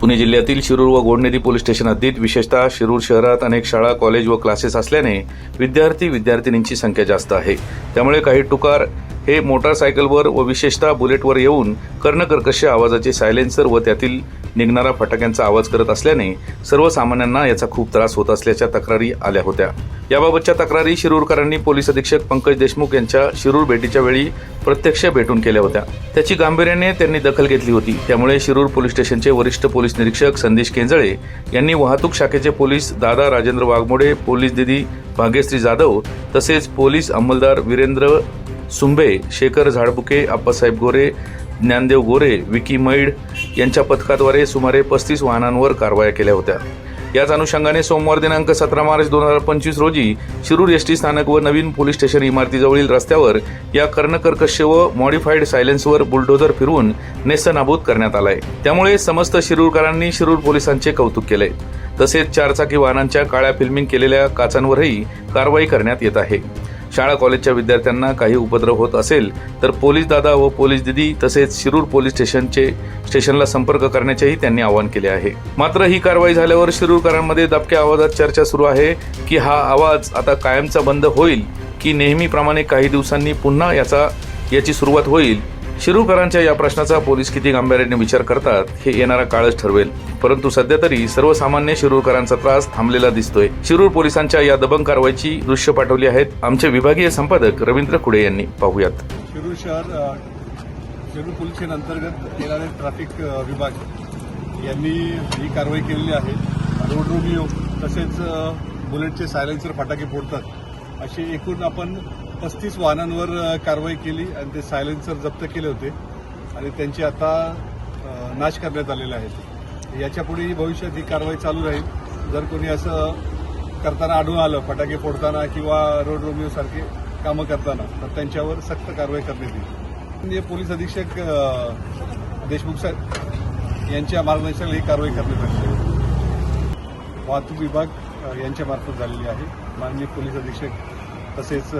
पुणे जिल्ह्यातील शिरूर व गोडनेरी police station हद्दीत विशेषतः शिरूर शहरात अनेक शाळा कॉलेज व क्लासेस असल्याने विद्यार्थी विद्यार्थिनींची संख्या जास्त आहे. त्यामुळे काही टुकार हे मोटारसायकलवर व विशेषतः बुलेटवर येऊन कर्णकर्कश आवाजाचे सायलेन्सर व त्यातील निघणारा फटाक्यांचा आवाज करत असल्याने सर्वसामान्यांना याचा खूप त्रास होत असल्याच्या तक्रारी आल्या होत्या. याबाबतच्या तक्रारी शिरूरकरांनी पोलीस अधीक्षक पंकज देशमुख यांच्या शिरूर भेटीच्या वेळी प्रत्यक्ष भेटून केल्या होत्या. त्याची गांभीर्याने त्यांनी दखल घेतली होती. त्यामुळे शिरूर पोलीस स्टेशनचे वरिष्ठ पोलीस निरीक्षक संदेश केंजळे यांनी वाहतूक शाखेचे पोलीस दादा राजेंद्र वाघमोडे पोलीस दिदी भाग्यश्री जाधव तसेच पोलीस अंमलदार वीरेंद्र सुंबे शेखर झाडबुके आप्पासाहेब गोरे ज्ञानदेव गोरे विकी मैड यांच्या पथकाद्वारे सुमारे पस्तीस वाहनांवर कारवाया केल्या होत्या. याच अनुषंगाने सोमवार दिनांक सतरा मार्च दोन हजार पंचवीस रोजी शिरूर एस टी स्थानक व नवीन पोलीस स्टेशन इमारतीजवळील रस्त्यावर या कर्णकर्कश व मॉडिफाईड सायलेन्सवर बुलडोझर फिरवून नेस्तनाबूत करण्यात आलाय. त्यामुळे समस्त शिरूरकरांनी शिरूर पोलिसांचे कौतुक केले. तसेच चारचाकी वाहनांच्या काळ्या फिल्मिंग केलेल्या काचांवरही कारवाई करण्यात येत आहे. शाळा कॉलेजच्या विद्यार्थ्यांना काही उपद्रव होत असेल तर पोलीस दादा व पोलीस दिदी तसेच शिरूर पोलीस स्टेशनचे स्टेशनला संपर्क करण्याचेही त्यांनी आवाहन केले आहे. मात्र ही कारवाई झाल्यावर शिरूरकरांमध्ये दबक्या आवाजात चर्चा सुरू आहे की हा आवाज आता कायमचा बंद होईल की नेहमीप्रमाणे काही दिवसांनी पुन्हा याचा याची सुरुवात होईल? शिरूरकरांच्या या प्रश्नाचा पोलीस किती गांभीर्याने विचार करतात हे येणारा काळच ठरवेल. परंतु सध्या तरी सर्वसामान्य शिरूरकरांचा त्रास थांबलेला दिसतोय. शिरूर पोलिसांच्या या दबंग कारवाईची दृश्य पाठवली आहेत. आमचे विभागीय संपादक रवींद्र खुडे यांनी पाहूयात. शिरूर शहर शिरूर पोलीस अंतर्गत येणारे ट्रॅफिक विभाग यांनी ही कारवाई केलेली आहे. रोड रोमिओ तसेच बुलेटचे सायलेन्सर फटाके फोडतात. अशी एकूण आपण पस्तीस वाहनांवर कारवाई केली आणि ते सायलेन्सर जप्त केले होते. आणि त्यांची आता नाश करण्यात आलेले आहेत याच्यापुढेही भविष्यात ही कारवाई चालू राहील. जर कोणी असं करताना आढळून आलं फटाके फोडताना किंवा रोड रोमिओसारखे कामं करताना तर त्यांच्यावर सक्त कारवाई करण्यात येईल. पोलीस अधीक्षक देशमुख साहेब यांच्या मार्गदर्शनाला ही कारवाई करण्यात आली वाहतूक विभाग यांच्यामार्फत झालेली आहे. माननीय पोलीस अधीक्षक तसेच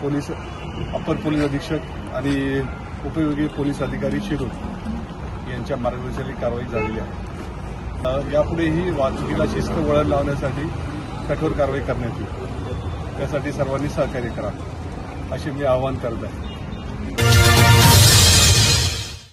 पोलीस अप्पर पोलीस अधीक्षक आणि उपविभागीय पोलीस अधिकारी शिरूर यांच्या मार्गदर्शनाची कारवाई झालेली आहे. यापुढेही वाहतुकीला शिस्त वळण लावण्यासाठी कठोर कारवाई करण्यात येईल. त्यासाठी सर्वांनी सहकार्य करा असे मी आवाहन करत आहे.